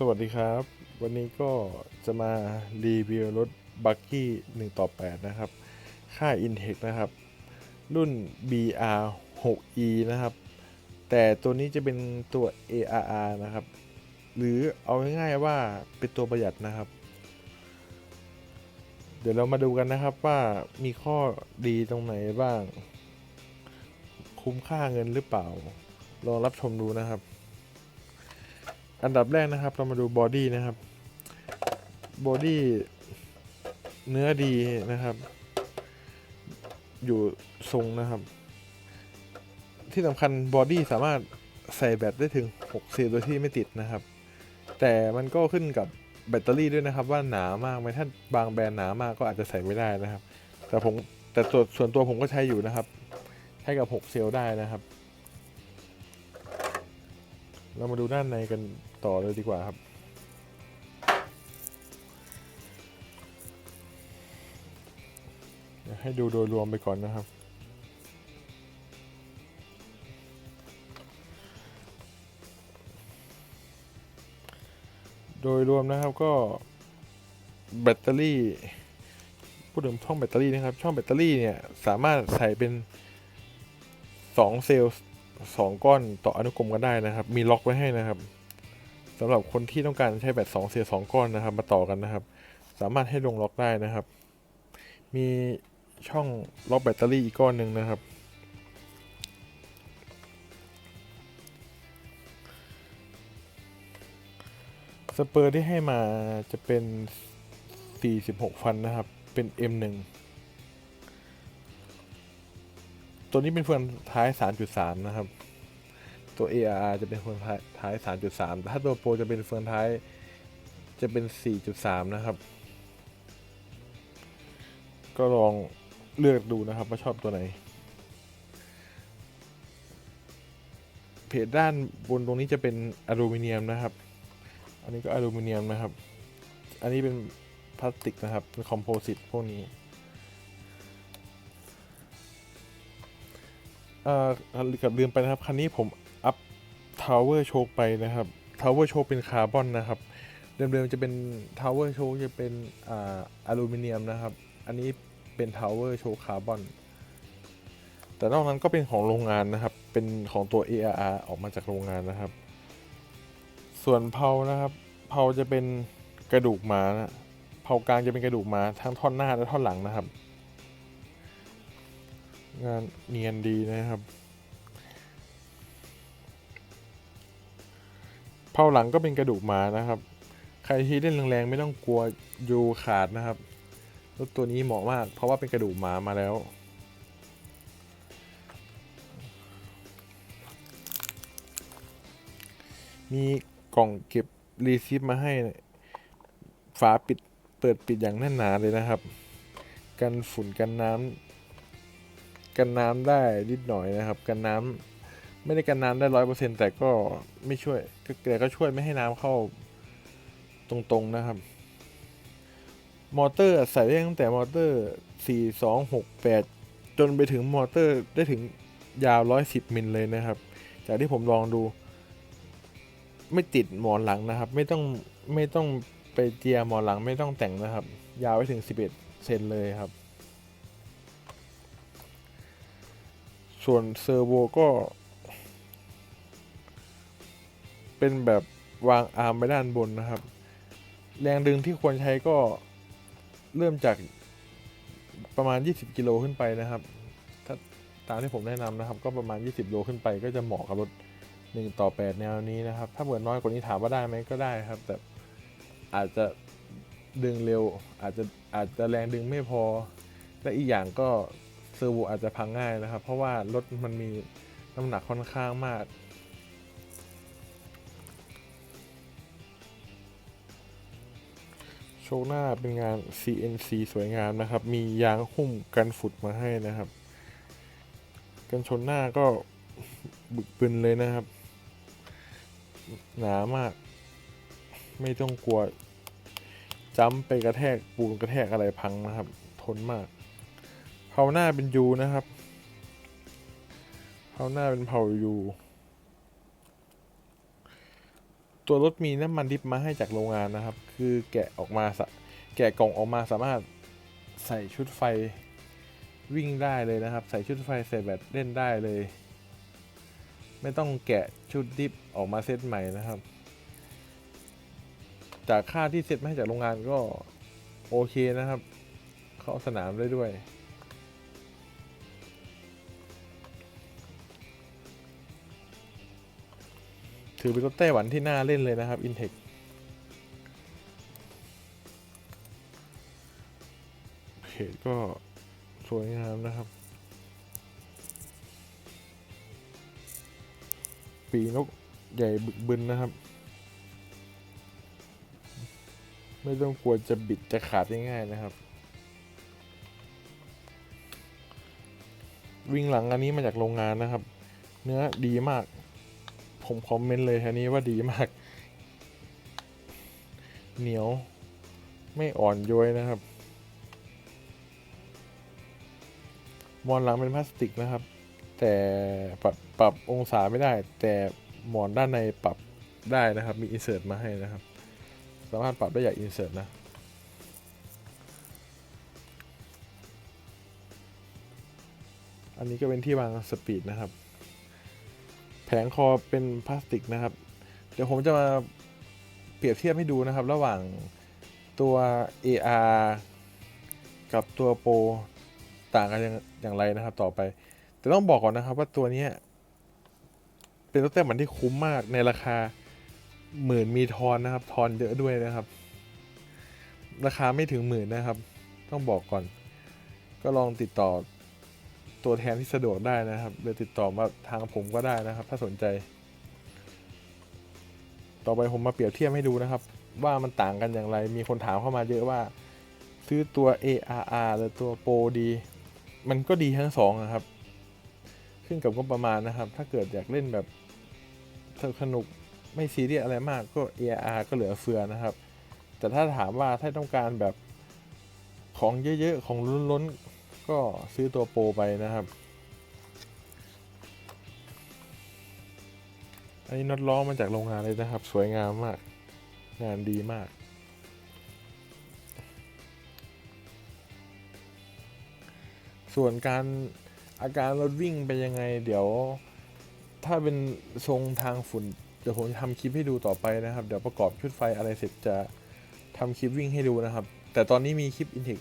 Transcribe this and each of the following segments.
สวัสดีครับ วันนี้ก็จะมารีวิวรถบักกี้1ต่อ 8 นะครับ ค่าย Intec นะครับ รุ่น BR 6E นะครับ แต่ตัวนี้จะเป็นตัว ARR นะครับ หรือเอาง่ายๆว่าเป็นตัวประหยัดนะครับ เดี๋ยวเรามาดูกันนะครับว่ามีข้อดีตรงไหนบ้าง คุ้มค่าเงินหรือเปล่า ลองรับชมดูนะครับ อันดับแรกนะครับ เรามาดูบอดี้นะครับบอดี้เนื้อดีนะครับ อยู่ทรงนะครับ ที่สำคัญบอดี้สามารถใส่แบตได้ถึง6เซลล์โดยที่ไม่ติดนะครับ แต่มันก็ขึ้นกับแบตเตอรี่ด้วยนะครับ ว่าหนามากไหมถ้าบางแบรนด์หนามากก็อาจจะใส่ไม่ได้นะครับ แต่ผมแต่ตัวส่วนตัวผมก็ใช้อยู่นะครับ ใช้กับ 6 เซลล์ได้นะครับ เรามาดูด้านในกันต่อเลยดีกว่าครับ ให้ดูโดยรวมไปก่อนนะครับ โดยรวมนะครับก็แบตเตอรี่พูดถึงช่องแบตเตอรี่นะครับ ช่องแบตเตอรี่เนี่ย สามารถใส่เป็น 2 เซลล์ 2 ก้อนต่ออนุกรมกันได้นะครับ มีล็อกไว้ให้นะครับสำหรับคนที่ต้องการใช้แบต2เซลล์2ก้อนนะครับ มาต่อกันนะครับ สามารถให้ลงล็อกได้นะครับ มีช่องล็อกแบตเตอรี่อีกก้อนหนึ่งนะครับสเปอร์ที่ให้มาจะเป็น 46 ฟันนะครับ เป็น M1 ตัวนี้เป็นเฟืองท้าย 3.3 นะครับ ตัว ARR จะเป็นเฟืองท้าย 3.3แต่ถ้าตัวโปรจะเป็นเฟืองท้ายจะเป็น 4.3 นะครับ ก็ลองเลือกดูนะครับว่าชอบตัวไหน เพจด้านบนตรงนี้จะเป็นอลูมิเนียมนะครับ อันนี้ก็อลูมิเนียมนะครับ อันนี้เป็นพลาสติกนะครับ เป็นคอมโพสิตพวกนี้ อ่อกับลืมไปนะครับ คันนี้ผมอัพทาวเวอร์โชคไปนะครับทาวเวอร์โชคเป็นคาร์บอนนะครับเดิมๆจะเป็นทาวเวอร์โชคจะเป็นอ่าอลูมิเนียมนะครับ อันนี้เป็นทาวเวอร์โชคคาร์บอนแต่นอกนั้นก็เป็นของโรงงานนะครับ เป็นของตัว ARR ออกมาจากโรงงานนะครับ ส่วนเพานะครับ เพาจะเป็นกระดูกหมานะเพากลางจะเป็นกระดูกหมาทั้งท่อนหน้าและท่อนหลังนะครับ งานเนียนดีนะครับ เผาหลังก็เป็นกระดูกหมานะครับ ใครที่เล่นแรงๆไม่ต้องกลัวยูขาดนะครับรถตัวนี้เหมาะมาก เพราะว่าเป็นกระดูกหมามาแล้ว มีกล่องเก็บรีซิปมาให้ ฝาปิดเปิดปิดอย่างแน่นหนาเลยนะครับ กันฝุ่นกันน้ำ กันน้ำได้นิดหน่อยนะครับ กันน้ำไม่ได้กันน้ำได้ร้อยเปอร์เซ็นแต่ก็ไม่ช่วยก็แต่ก็ช่วยไม่ให้น้ำเข้าตรงๆนะครับ มอเตอร์ใส่ได้ตั้งแต่มอเตอร์ 4 2 6 8 จนไปถึงมอเตอร์ได้ถึงยาว 110 มิลเลยนะครับ จากที่ผมลองดู ไม่ติดหมอนหลังนะครับ ไม่ต้องไม่ต้องไปเจียหมอนหลังไม่ต้องแต่งนะครับ ยาวไปถึง 11 เซนเลยครับ ส่วนเซอร์โวก็ เป็นแบบวางอาร์มไปด้านบนนะครับ แรงดึงที่ควรใช้ก็เริ่มจากประมาณ 20 กิโลขึ้นไปนะครับ ถ้าตามที่ผมแนะนำนะครับ ก็ประมาณ 20 โลขึ้นไป ก็จะเหมาะกับรถ1ต่อ 8 แนวนี้นะครับ ถ้าเกิดน้อยกว่านี้ถามว่าได้ไหมก็ได้ครับ แต่อาจจะดึงเร็ว อาจจะอาจจะแรงดึงไม่พอ และอีกอย่างก็ เซอร์โวอาจจะพังง่ายนะครับ เพราะว่ารถมันมีน้ำหนักค่อนข้างมาก โชว์หน้าเป็นงาน CNC สวยงามนะครับ มียางหุ้มกันฝุ่นมาให้นะครับ กันชนหน้าก็บึกบึนเลยนะครับ หนามาก ไม่ต้องกลัวจ้ำไปกระแทกปูนกระแทกอะไรพังนะครับ ทนมาก ผาหน้าเป็นยูนะครับ เผาหน้าเป็นเผายูตัวรถมีน้ำมันดิบมาให้จากโรงงานนะครับ คือแกะออกมาแกะกล่องออกมาสามารถใส่ชุดไฟวิ่งได้เลยนะครับ ใส่ชุดไฟใส่แบตเล่นได้เลย ไม่ต้องแกะชุดดิบออกมาเซตใหม่นะครับ จากค่าที่เซตมาให้จากโรงงานก็โอเคนะครับ เข้าสนามได้ด้วย ถือเป็นรถไต้หวันที่น่าเล่นเลยนะครับ Intec เพจก็สวยงามนะครับ ปีนกใหญ่บึกบึนนะครับ ไม่ต้องกลัวจะบิดจะขาดง่ายๆนะครับ วิ่งหลังอันนี้มาจากโรงงานนะครับ เนื้อดีมาก ผมคอมเมนต์เลยอันนี้ว่าดีมาก เหนียว ไม่อ่อนโยยนะครับมอนหลังเป็นพลาสติกนะครับ แต่ปรับปรับองศาไม่ได้ แต่หมอนด้านในปรับได้นะครับ มีอินเสิร์ตมาให้นะครับ สามารถปรับได้อย่างอินเสิร์ตนะอันนี้ก็เป็นที่วางสปีดนะครับ แผงคอเป็นพลาสติกนะครับ เดี๋ยวผมจะมาเปรียบเทียบให้ดูนะครับ ระหว่างตัว AR กับตัวโปรต่างกันอย่างไรนะครับ ต่อไป แต่ต้องบอกก่อนนะครับว่าตัวนี้เป็นรถแต่มันที่คุ้มมากในราคาหมื่นมีทอนนะครับ ทอนเยอะด้วยนะครับ ราคาไม่ถึงหมื่นนะครับ ต้องบอกก่อน ก็ลองติดต่อ ตัวแทนที่สะดวกได้นะครับหรือติดต่อมาทางผมก็ได้นะครับ ถ้าสนใจ ต่อไปผมมาเปรียบเทียบให้ดูนะครับ ว่ามันต่างกันอย่างไร มีคนถามเข้ามาเยอะว่า ซื้อตัว ARR หรือตัวโปรดี มันก็ดีทั้งสองนะครับ ขึ้นกับงบประมาณนะครับ ถ้าเกิดอยากเล่นแบบสนุกไม่ซีเรียสอะไรมากก็ ARR ก็เหลือเฟือนะครับ แต่ถ้าถามว่าถ้าต้องการแบบของเยอะๆ ของล้นๆ ก็ซื้อตัวโปรไปนะครับ อันนี้น็อตล้อมาจากโรงงานเลยนะครับ สวยงามมาก งานดีมากส่วนการอาการรถวิ่งเป็นยังไง เดี๋ยว ถ้าเป็นทรงทางฝุ่นเดี๋ยวผมจะทำคลิปให้ดูต่อไปนะครับ เดี๋ยวประกอบชุดไฟอะไรเสร็จจะทำคลิปวิ่งให้ดูนะครับ แต่ตอนนี้มีคลิป Intec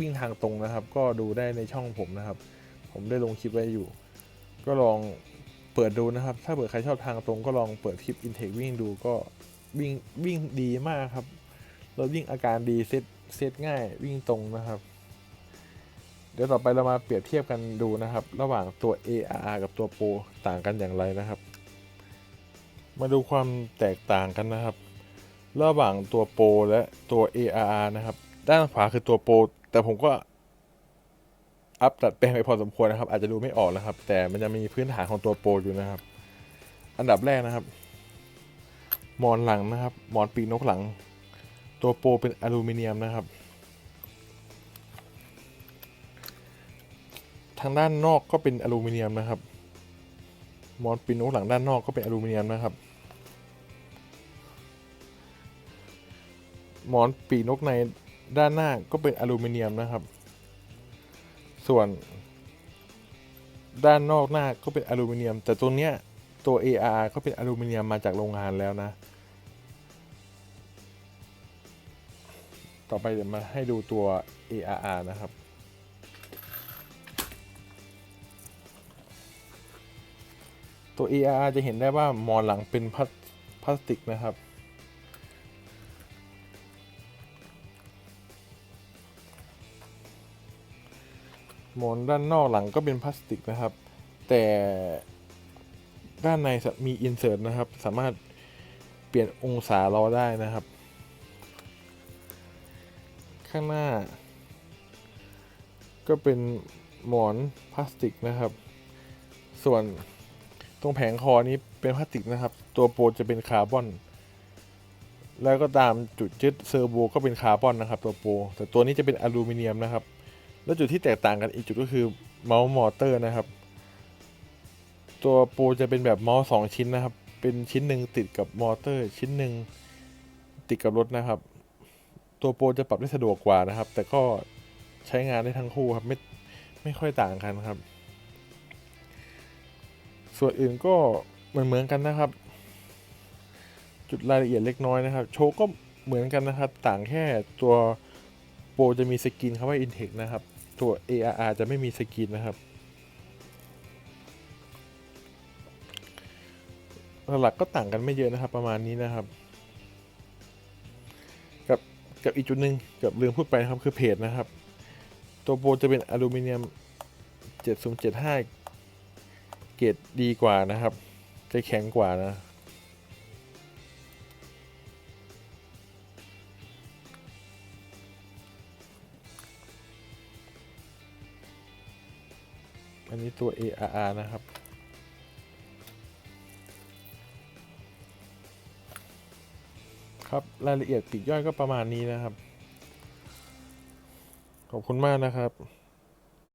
วิ่งทางตรงนะครับ ก็ดูได้ในช่องผมนะครับ ผมได้ลงคลิปไว้อยู่ ก็ลองเปิดดูนะครับ ถ้าเปิดใครชอบทางตรงก็ลองเปิดคลิป Intake วิ่งดูก็วิ่งวิ่งดีมากครับรถวิ่งอาการดีเซตเซตง่ายวิ่งตรงนะครับ เดี๋ยวต่อไปเรามาเปรียบเทียบกันดูนะครับ ระหว่างตัว ARR กับตัว Pro ต่างกันอย่างไรนะครับ มาดูความแตกต่างกันนะครับ ระหว่างตัว Pro และตัว ARR นะครับ ด้านขวาคือตัว Pro แต่ผมก็อัพตัดแปลงไปพอสมควรนะครับ อาจจะดูไม่ออกนะครับ แต่มันจะมีพื้นฐานของตัวโปรอยู่นะครับ อันดับแรกนะครับหมอนหลังนะครับหมอนปีนกหลัง ตัวโปรเป็นอลูมิเนียมนะครับ ทางด้านนอกก็เป็นอลูมิเนียมนะครับหมอนปีนกหลังด้านนอกก็เป็นอลูมิเนียมนะครับหมอนปีนกใน ด้านหน้าก็เป็นอลูมิเนียมนะครับ ส่วนด้านนอกหน้าก็เป็นอลูมิเนียม แต่ตัวเนี้ยตัว AR ก็เป็นอลูมิเนียมมาจากโรงงานแล้วนะ ต่อไปเดี๋ยวมาให้ดูตัว ARR นะครับ ตัว ARR จะเห็นได้ว่าหมอนหลังเป็นพลาสพลาสติกนะครับ หมอนด้านนอกหลังก็เป็นพลาสติกนะครับ แต่ด้านในมีอินเสิร์ตนะครับ สามารถเปลี่ยนองศาล้อได้นะครับ ข้างหน้า ก็เป็นหมอนพลาสติกนะครับ ส่วนตรงแผงคอนี้เป็นพลาสติกนะครับ ตัวโปรจะเป็นคาร์บอน แล้วก็ตามจุดยึดเซอร์โวก็เป็นคาร์บอนนะครับ ตัวโปรแต่ตัวนี้จะเป็นอลูมิเนียมนะครับ แล้วจุดที่แตกต่างกันอีกจุดก็คือเมาส์มอเตอร์นะครับ ตัวโปรจะเป็นแบบเมาส์สองชิ้นนะครับ เป็นชิ้นหนึ่งติดกับมอเตอร์ ชิ้นหนึ่งติดกับรถนะครับ ตัวโปรจะปรับได้สะดวกกว่านะครับ แต่ก็ใช้งานได้ทั้งคู่ครับไม่ไม่ค่อยต่างกันครับ ส่วนอื่นก็เหมือนเหมือนกันนะครับ จุดรายละเอียดเล็กน้อยนะครับ โชว์ก็เหมือนกันนะครับ ต่างแค่ตัวโปรจะมีสกรีนคำว่า Intech นะครับ ตัว ARR จะไม่มีสกรีนนะครับ หลักก็ต่างกันไม่เยอะนะครับ ประมาณนี้นะครับ กับกับอีกจุดหนึ่งเกือบลืมพูดไปนะครับคือเพจนะครับ ตัวโปรจะเป็นอลูมิเนียม 7075 เกรดดีกว่านะครับ จะแข็งกว่านะ อันนี้ตัว ARR นะครับ ครับรายละเอียดปีกย่อยก็ประมาณนี้นะครับ ขอบคุณมากนะครับ